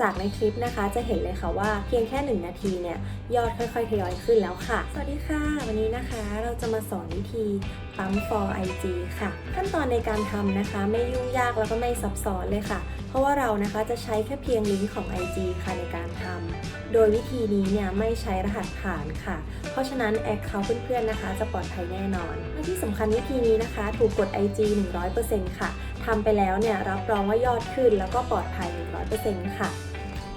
จากในคลิปนะคะจะเห็นเลยค่ะว่าเพียงแค่ 1 นาทีเนี่ยยอดค่อยๆทยอยขึ้นแล้วค่ะ สวัสดีค่ะ วันนี้นะคะเราจะมาสอนวิธีปั๊ม for IG ค่ะ ขั้นตอนในการทำนะคะไม่ยุ่งยากแล้วก็ไม่ซับซ้อนเลยค่ะ เพราะว่าเรานะคะจะใช้แค่เพียงลิงก์ของ IG ค่ะในการทำโดยวิธีนี้เนี่ยไม่ใช้รหัสผ่านค่ะ เพราะฉะนั้นแอคเคาท์เพื่อนๆนะคะ จะปลอดภัยแน่นอนและที่สำคัญวิธีนี้นะคะ ถูกกด IG 100%ค่ะ ทำไปแล้วเนี่ยรับรองว่ายอดขึ้นแล้วก็ปลอดภัย 100%ค่ะ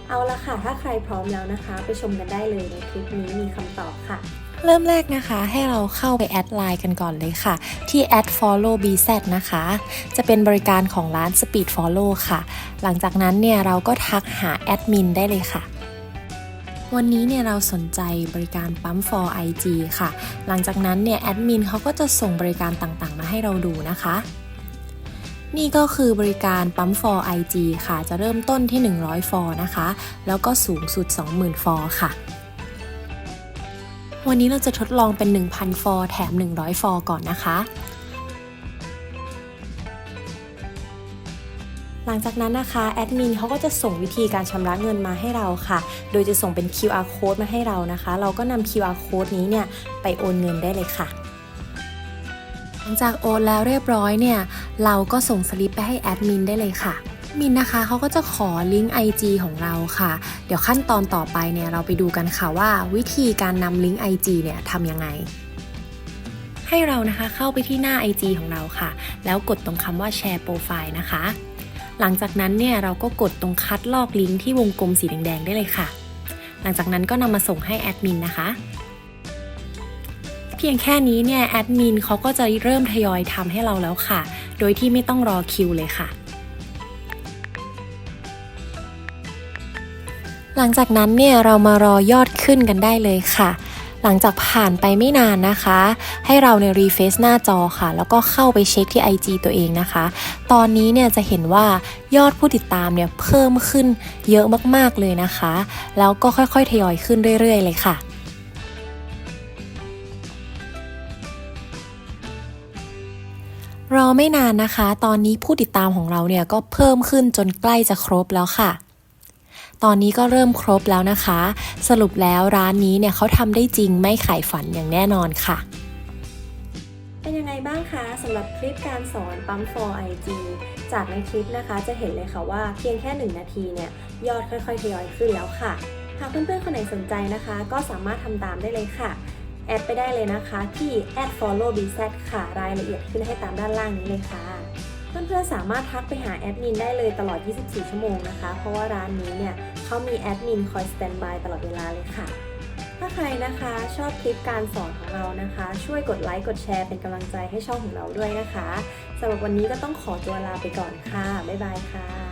เอาละค่ะ ถ้าใครพร้อมแล้วนะคะ ไปชมกันได้เลยในคลิปนี้มีคำตอบค่ะเริ่มแรกนะคะให้เราเข้าไปแอดไลน์กันก่อนเลยค่ะ ที่ add follow bz นะคะ จะเป็นบริการของร้าน speed follow ค่ะ หลังจากนั้นเนี่ยเราก็ทักหาแอดมินได้เลยค่ะ วันนี้เนี่ยเราสนใจบริการปั๊ม for IG ค่ะ หลังจากนั้นเนี่ยแอดมินเขาก็จะส่งบริการต่างๆ มาให้เราดูนะคะ นี่ก็คือบริการปั๊ม for IG ค่ะ จะเริ่มต้นที่ 100 ฟอนะคะ แล้วก็สูงสุด 20,000 ฟอค่ะ วันนี้เราจะทดลองเป็น 1,000 ฟอร์แถม 100 ฟอร์ก่อนนะคะ หลังจากนั้นนะคะแอดมินเขาก็จะส่งวิธีการชำระเงินมาให้เราค่ะ โดยจะส่งเป็น QR code มาให้เรานะคะ เราก็นำ QR code นี้เนี่ยไปโอนเงินได้เลยค่ะ ลังจากโอนแล้วเรียบร้อยเนี่ย เราก็ส่งสลิปไปให้แอดมินได้เลยค่ะมินนะคะเขาก็จะขอลิงก์ IG ของเราค่ะ เดี๋ยวขั้นตอนต่อไปเนี่ยเราไปดูกันค่ะว่า วิธีการนำลิงก์ IG เนี่ยทำยังไง ให้เรานะคะเข้าไปที่หน้า IG ของเราค่ะ แล้วกดตรงคำว่าแชร์โปรไฟล์นะคะ หลังจากนั้นเนี่ยเราก็กดตรงคัดลอกลิงก์ที่วงกลมสีแดงๆได้เลยค่ะ หลังจากนั้นก็นำมาส่งให้แอดมินนะคะ เพียงแค่นี้เนี่ยแอดมินเขาก็จะเริ่มทยอยทำให้เราแล้วค่ะ โดยที่ไม่ต้องรอคิวเลยค่ะหลังจากนั้นเนี่ยเรามารอยอดขึ้นกันได้เลยค่ะ หลังจากผ่านไปไม่นานนะคะ ให้เราในรีเฟซหน้าจอค่ะ แล้วก็เข้าไปเช็คที่ IG ตัวเองนะคะ ตอนนี้เนี่ยจะเห็นว่ายอดผู้ติดตามเนี่ยเพิ่มขึ้นเยอะมากๆเลยนะคะ แล้วก็ค่อยๆทยอยขึ้นเรื่อยๆเลยค่ะ รอไม่นานนะคะ ตอนนี้ผู้ติดตามของเราเนี่ยก็เพิ่มขึ้นจนใกล้จะครบแล้วค่ะ ตอนนี้ก็เริ่มครบแล้วนะคะ สรุปแล้วร้านนี้เนี่ยเขาทำได้จริงไม่ขายฝันอย่างแน่นอนค่ะ เป็นยังไงบ้างคะสำหรับคลิปการสอนปั๊ม for IG จากในคลิปนะคะ จะเห็นเลยค่ะว่าเพียงแค่ 1 นาทีเนี่ยยอดค่อยๆทยอยขึ้นแล้วค่ะหากเพื่อนๆคนไหนสนใจนะคะ ก็สามารถทำตามได้เลยค่ะ แอดไปได้เลยนะคะที่ follow bz ค่ะ รายละเอียดขึ้นให้ตามด้านล่างนี้เลยค่ะ เพื่อนๆสามารถทักไปหาแอดมินได้เลยตลอด 24 ชั่วโมงนะคะ เพราะว่าร้านนี้เนี่ยเขามีแอดมินคอยสแตนบายตลอดเวลาเลยค่ะ ถ้าใครนะคะชอบคลิปการสอนของเรานะคะ ช่วยกดไลค์กดแชร์เป็นกำลังใจให้ช่องของเราด้วยนะคะสำหรับวันนี้ก็ต้องขอตัวลาไปก่อนค่ะ บ๊ายบายค่ะ